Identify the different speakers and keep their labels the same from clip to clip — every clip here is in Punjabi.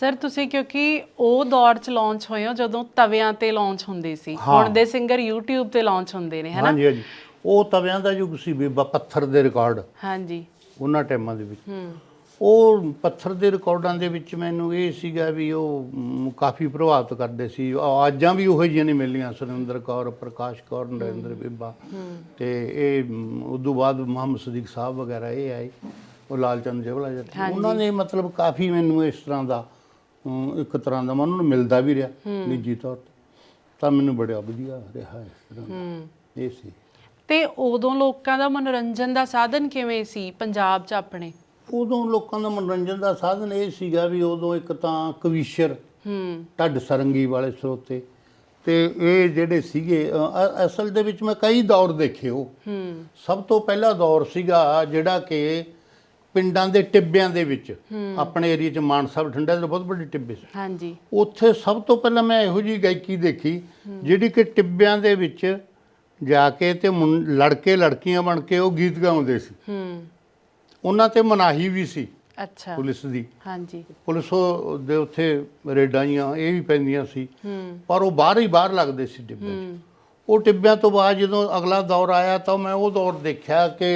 Speaker 1: ਸਰ ਤੁਸੀਂ ਕਿਉਂਕਿ ਉਹ ਦੌਰ ਚ ਲਾਂਚ ਹੋਏ ਹੋ ਜਦੋਂ ਤਵਿਆਂ ਤੇ ਲਾਂਚ ਹੁੰਦੇ ਸੀ।
Speaker 2: ਹਾਂ।
Speaker 1: ਹੁਣ ਦੇ ਸਿੰਗਰ YouTube ਤੇ ਲਾਂਚ ਹੁੰਦੇ ਨੇ ਹੈਨਾ?
Speaker 2: ਹਾਂਜੀ ਹਾਂਜੀ। ਉਹ ਤਵਿਆਂ ਦਾ ਯੁੱਗ ਸੀ ਬੀਬਾ ਪੱਥਰ ਦੇ ਰਿਕਾਰਡ
Speaker 1: ਹਾਂਜੀ।
Speaker 2: ਉਹਨਾਂ ਟਾਈਮਾਂ ਦੇ ਵਿੱਚ।
Speaker 1: ਹੂੰ।
Speaker 2: ਉਹ ਪੱਥਰ ਦੇ ਰਿਕਾਰਡਾਂ ਦੇ ਵਿੱਚ ਮੈਨੂੰ ਇਹ ਸੀਗਾ ਵੀ ਉਹ ਮ, ਕਾਫੀ ਪ੍ਰਭਾਵਿਤ ਕਰਦੇ ਸੀ। ਆਵਾਜ਼ਾਂ ਵੀ ਉਹੋ ਜਿਹੀਆਂ ਨਹੀਂ ਮਿਲੀਆਂ ਸੁਰਿੰਦਰ ਕੌਰ ਪ੍ਰਕਾਸ਼ ਕੌਰ ਨਰਿੰਦਰ ਬੀਬਾ। ਤੇ ਇਹ ਮ, ਉਦੋਂ ਬਾਅਦ ਮੁਹੰਮਦ ਸਦੀਕ ਸਾਹਿਬ ਵਗੈਰਾ ਇਹ ਆਏ ਉਹ ਲਾਲਚੰਦ ਜਵਲਾ ਜੀ। ਉਹਨਾਂ ਨੇ ਮਤਲਬ ਕਾਫੀ ਮੈਨੂੰ ਇਸ ਤਰ੍ਹਾਂ ਦਾ ਇੱਕ ਤਰ੍ਹਾਂ ਦਾ ਮੈਂ ਉਹਨਾਂ ਨੂੰ ਮਿਲਦਾ ਵੀ ਰਿਹਾ ਨਿੱਜੀ ਤੌਰ ਤੇ। ਤਾਂ ਮੈਨੂੰ ਬੜਾ ਵਧੀਆ ਰਿਹਾ ਇਸ ਤਰ੍ਹਾਂ ਦਾ। ਇਹ ਸੀ।
Speaker 1: ਤੇ ਉਦੋਂ ਲੋਕਾਂ ਦਾ ਮਨੋਰੰਜਨ ਦਾ ਸਾਧਨ ਕਿਵੇਂ ਸੀ ਪੰਜਾਬ 'ਚ ਆਪਣੇ?
Speaker 2: ਉਦੋਂ ਲੋਕਾਂ ਦਾ ਮਨੋਰੰਜਨ ਦਾ ਸਾਧਨ ਇਹ ਸੀਗਾ ਵੀ ਉਦੋਂ ਇੱਕ ਤਾਂ ਕਵੀਸ਼ਰ
Speaker 1: ਹੂੰ।
Speaker 2: ਢੱਡ ਸਰੰਗੀ ਵਾਲੇ ਸਰੋਤੇ। ਤੇ ਇਹ ਜਿਹੜੇ ਸੀਗੇ ਅ- ਅਸਲ ਦੇ ਵਿੱਚ ਮੈਂ ਕਈ ਦੌਰ ਦੇਖੇ ਉਹ।
Speaker 1: ਹੂੰ।
Speaker 2: ਸਭ ਤੋਂ ਪਹਿਲਾ ਦੌਰ ਸੀਗਾ ਜਿਹੜਾ ਕਿ ਪਿੰਡਾਂ ਦੇ ਟਿੱਬਿਆਂ ਦੇ ਵਿੱਚ ਆਪਣੇ ਏਰੀਆ 'ਚ ਮਾਨਸਾ ਬਠਿੰਡਾ ਦੇ ਬਹੁਤ ਵੱਡੇ ਟਿੱਬੇ ਸੀ।
Speaker 1: ਹਾਂਜੀ।
Speaker 2: ਉੱਥੇ ਸਭ ਤੋਂ ਪਹਿਲਾਂ ਮੈਂ ਇਹੋ ਜਿਹੀ ਗਾਇਕੀ ਦੇਖੀ ਜਿਹੜੀ ਕਿ ਟਿੱਬਿਆਂ ਦੇ ਵਿੱਚ ਜਾ ਕੇ ਤੇ ਲੜਕੇ ਲੜਕੀਆਂ ਬਣ ਕੇ ਉਹ ਗੀਤ ਗਾਉਂਦੇ ਸੀ।
Speaker 1: ਹੂੰ।
Speaker 2: ਉਹਨਾਂ ਤੇ ਮਨਾਹੀ ਵੀ ਸੀ
Speaker 1: ਅੱਛਾ।
Speaker 2: ਪੁਲਿਸ ਦੀ।
Speaker 1: ਹਾਂਜੀ।
Speaker 2: ਪੁਲਿਸ ਦੇ ਉੱਥੇ ਰੇਡਾਂ ਇਹ ਵੀ ਪੈਂਦੀਆਂ ਸੀ।
Speaker 1: ਹੂੰ।
Speaker 2: ਪਰ ਉਹ ਬਾਹਰ ਹੀ ਬਾਹਰ ਲੱਗਦੇ ਸੀ ਟਿੱਬੇ ਉਹ ਟਿੱਬਿਆਂ ਤੋਂ ਬਾਅਦ ਜਦੋਂ ਅਗਲਾ ਦੌਰ ਆਇਆ ਤਾਂ ਮੈਂ ਉਹ ਦੌਰ ਦੇਖਿਆ ਕਿ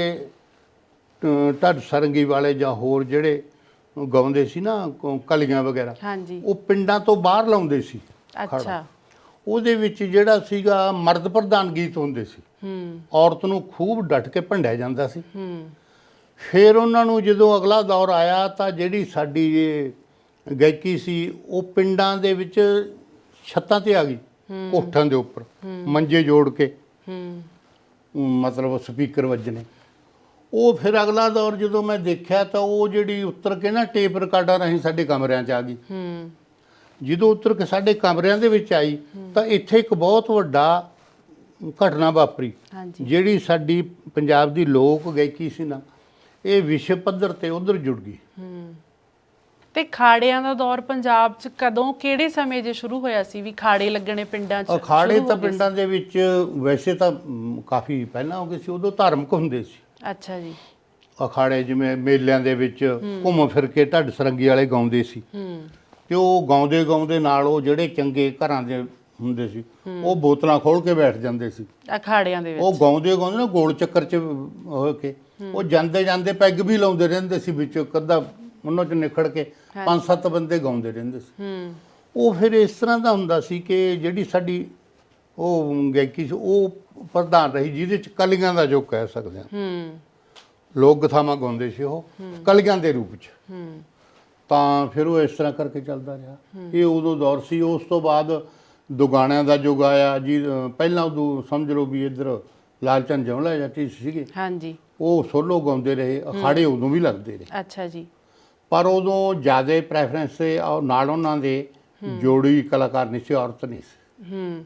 Speaker 2: ਢੱਡ ਸਰੰਗੀ ਵਾਲੇ ਜਾਂ ਹੋਰ ਜਿਹੜੇ ਗਾਉਂਦੇ ਸੀ ਨਾ ਕਲੀਆਂ ਵਗੈਰਾ
Speaker 1: ਹਾਂਜੀ।
Speaker 2: ਉਹ ਪਿੰਡਾਂ ਤੋਂ ਬਾਹਰ ਲਾਉਂਦੇ ਸੀ
Speaker 1: ਅੱਛਾ।
Speaker 2: ਉਹਦੇ ਵਿੱਚ ਜਿਹੜਾ ਸੀਗਾ ਮਰਦ ਪ੍ਰਧਾਨ ਗੀਤ ਹੁੰਦੇ ਸੀ।
Speaker 1: ਹੂੰ।
Speaker 2: ਔਰਤ ਨੂੰ ਖੂਬ ਡਟ ਕੇ ਭੰਡਿਆ ਜਾਂਦਾ ਸੀ।
Speaker 1: ਹੂੰ।
Speaker 2: ਫਿਰ ਉਹਨਾਂ ਨੂੰ ਜਦੋਂ ਅਗਲਾ ਦੌਰ ਆਇਆ ਤਾਂ ਜਿਹੜੀ ਸਾਡੀ ਇਹ ਗਾਇਕੀ ਸੀ ਉਹ ਪਿੰਡਾਂ ਦੇ ਵਿੱਚ ਛੱਤਾਂ ਤੇ ਆ ਗਈ ਕੋਠਾਂ ਦੇ ਉੱਪਰ ਮੰਜੇ ਜੋੜ ਕੇ।
Speaker 1: ਹੂੰ
Speaker 2: ਮਤਲਬ ਸਪੀਕਰ ਵੱਜਣੇ। ਉਹ ਫਿਰ ਅਗਲਾ ਦੌਰ ਜਦੋਂ ਮੈਂ ਦੇਖਿਆ ਤਾਂ ਉਹ ਜਿਹੜੀ ਉੱਤਰ ਕੇ ਨਾ ਟੇਪ ਰਿਕਾਰਡਰ ਰਾਹੀਂ ਸਾਡੇ ਕਮਰਿਆਂ 'ਚ ਆ ਗਈ।
Speaker 1: ਹੂੰ।
Speaker 2: ਜਦੋਂ ਉੱਤਰ ਕੇ ਸਾਡੇ ਕਮਰਿਆਂ ਦੇ ਵਿੱਚ ਆਈ ਤਾਂ ਇੱਥੇ ਇੱਕ ਬਹੁਤ ਵੱਡਾ ਘਟਨਾ ਵਾਪਰੀ ਜਿਹੜੀ ਸਾਡੀ ਪੰਜਾਬ ਦੀ ਲੋਕ ਗਾਇਕੀ ਸੀ ਨਾ ਇਹ ਵਿਸ਼ਵ ਪੱਧਰ ਤੇ ਉਧਰ ਜੁੜ ਗਈ।
Speaker 1: ਹੂੰ। ਤੇ ਖਾੜਿਆਂ ਦਾ ਦੌਰ ਪੰਜਾਬ 'ਚ ਕਦੋਂ ਕਿਹੜੇ ਸਮੇਂ 'ਚ ਸ਼ੁਰੂ ਹੋਇਆ ਸੀ ਵੀ ਖਾੜੇ ਲੱਗਣੇ ਪਿੰਡਾਂ 'ਚ ਹੋ
Speaker 2: ਤਾਂ? ਪਿੰਡਾਂ ਦੇ ਵਿੱਚ ਵੈਸੇ ਤਾਂ ਕਾਫੀ ਪਹਿਲਾਂ ਹੋ ਗਏ ਸੀ ਉਦੋਂ ਧਾਰਮਿਕ ਹੁੰਦੇ ਸੀ।
Speaker 1: ਅੱਛਾ ਜੀ।
Speaker 2: ਅਖਾੜੇ ਜਿਵੇਂ ਮੇਲਿਆਂ ਦੇ ਵਿੱਚ ਘੁੰਮ ਫਿਰ ਕੇ ਢੱਡ ਸਰੰਗੀ ਵਾਲੇ ਗਾਉਂਦੇ ਸੀ।
Speaker 1: ਹੂੰ।
Speaker 2: ਤੇ ਉਹ ਗਾਉਂਦੇ ਗਾਉਂਦੇ ਨਾਲ ਉਹ ਜਿਹੜੇ ਚੰਗੇ ਘਰਾਂ ਦੇ ਹੁੰਦੇ ਸੀ ਉਹ ਬੋਤਲਾਂ ਖੋਲ ਕੇ ਬੈਠ ਜਾਂਦੇ ਸੀ।
Speaker 1: ਅਖਾੜਿਆਂ ਦੇ ਵਿੱਚ।
Speaker 2: ਉਹ ਗਾਉਂਦੇ ਗਾਉਂਦੇ ਨਾ ਗੋਲ ਚੱਕਰ 'ਚ ਹੋ ਕੇ ਉਹ ਜਾਂਦੇ ਜਾਂਦੇ ਪੈਗ ਵੀ ਲਾਉਂਦੇ ਰਹਿੰਦੇ ਸੀ ਵਿੱਚੋਂ ਕੱਦਾ ਉਹਨਾਂ 'ਚ ਨਿਖੜ ਕੇ ਪੰਜ ਸੱਤ ਬੰਦੇ ਗਾਉਂਦੇ ਰਹਿੰਦੇ ਸੀ।
Speaker 1: ਹੂੰ।
Speaker 2: ਉਹ ਫਿਰ ਇਸ ਤਰ੍ਹਾਂ ਦਾ ਹੁੰਦਾ ਸੀ ਕਿ ਜਿਹੜੀ ਸਾਡੀ ਉਹ ਗਾਇਕੀ ਸੀ ਉਹ ਪ੍ਰਧਾਨ ਰਹੀ ਜਿਹਦੇ 'ਚ ਕਲੀਆਂ ਦਾ ਜੋ ਕਹਿ ਸਕਦੇ ਹਾਂ।
Speaker 1: ਹੂੰ।
Speaker 2: ਲੋਕ ਗਥਾਵਾਂ ਗਾਉਂਦੇ ਸੀ ਉਹ ਕਲੀਆਂ ਦੇ ਰੂਪ 'ਚ।
Speaker 1: ਹੂੰ।
Speaker 2: ਤਾਂ ਫਿਰ ਉਹ ਇਸ ਤਰ੍ਹਾਂ ਕਰਕੇ ਚੱਲਦਾ ਰਿਹਾ। ਇਹ ਉਦੋਂ ਦੌਰ ਸੀ ਉਸ ਤੋਂ ਬਾਅਦ ਦੁਗਾਣਿਆਂ ਦਾ ਯੁੱਗ ਆਇਆ ਜੀ ਪਹਿਲਾਂ ਉਦੋਂ ਸਮਝ ਲਓ ਵੀ ਇੱਧਰ ਲਾਲਚੰਦ ਜਮਲਾ ਜਾਂਦੀ ਸੀਗੇ।
Speaker 1: ਹਾਂਜੀ।
Speaker 2: ਉਹ ਸੋਲੋ ਗਾਉਂਦੇ ਰਹੇ ਅਖਾੜੇ ਉਦੋਂ ਵੀ ਲੱਗਦੇ ਰਹੇ।
Speaker 1: ਅੱਛਾ ਜੀ।
Speaker 2: ਪਰ ਉਦੋਂ ਜ਼ਿਆਦਾ ਪ੍ਰੈਫਰੈਂਸ ਤੇ ਨਾਲ ਉਹਨਾਂ ਦੇ ਜੋੜੀ ਕਲਾਕਾਰ ਨਹੀਂ ਸੀ ਔਰਤ ਨਹੀਂ ਸੀ।
Speaker 1: ਹੂੰ।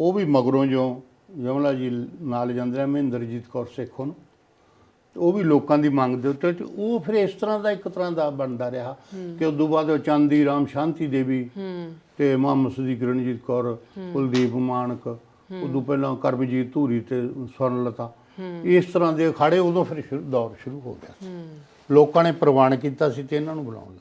Speaker 2: ਉਹ ਵੀ ਮਗਰੋਂ ਜੋ ਜਮਲਾ ਜੀ ਨਾਲ ਜਾਂਦੇ ਰਹੇ ਮਹਿੰਦਰਜੀਤ ਕੌਰ ਸੇਖੋਂ ਨੂੰ। ਤੇ ਉਹ ਵੀ ਲੋਕਾਂ ਦੀ ਮੰਗ ਦੇ ਉੱਤੇ ਤੇ ਉਹ ਫਿਰ ਇਸ ਤਰ੍ਹਾਂ ਦਾ ਇੱਕ ਤਰ੍ਹਾਂ ਦਾ ਬਣਦਾ ਰਿਹਾ ਕਿ ਉਦੋਂ ਬਾਅਦ ਉਹ ਚਾਂਦੀ ਰਾਮ ਸ਼ਾਂਤੀ ਦੇਵੀ ਤੇ ਮੁਹੰਮਦ ਸਦੀਕ ਰਣਜੀਤ ਕੌਰ ਕੁਲਦੀਪ ਮਾਨਕ ਉਦੋਂ ਪਹਿਲਾਂ ਕਰਮਜੀਤ ਧੂਰੀ ਤੇ ਸਵਰਨਲਤਾ। ਇਸ ਤਰ੍ਹਾਂ ਦੇ ਅਖਾੜੇ ਉਦੋਂ ਫਿਰ ਸ਼ੁਰੂ- ਦੌਰ ਸ਼ੁਰੂ ਹੋ ਗਿਆ ਲੋਕਾਂ ਨੇ ਪ੍ਰਵਾਨ ਕੀਤਾ ਸੀ ਤੇ ਇਹਨਾਂ ਨੂੰ ਬੁਲਾਉਣ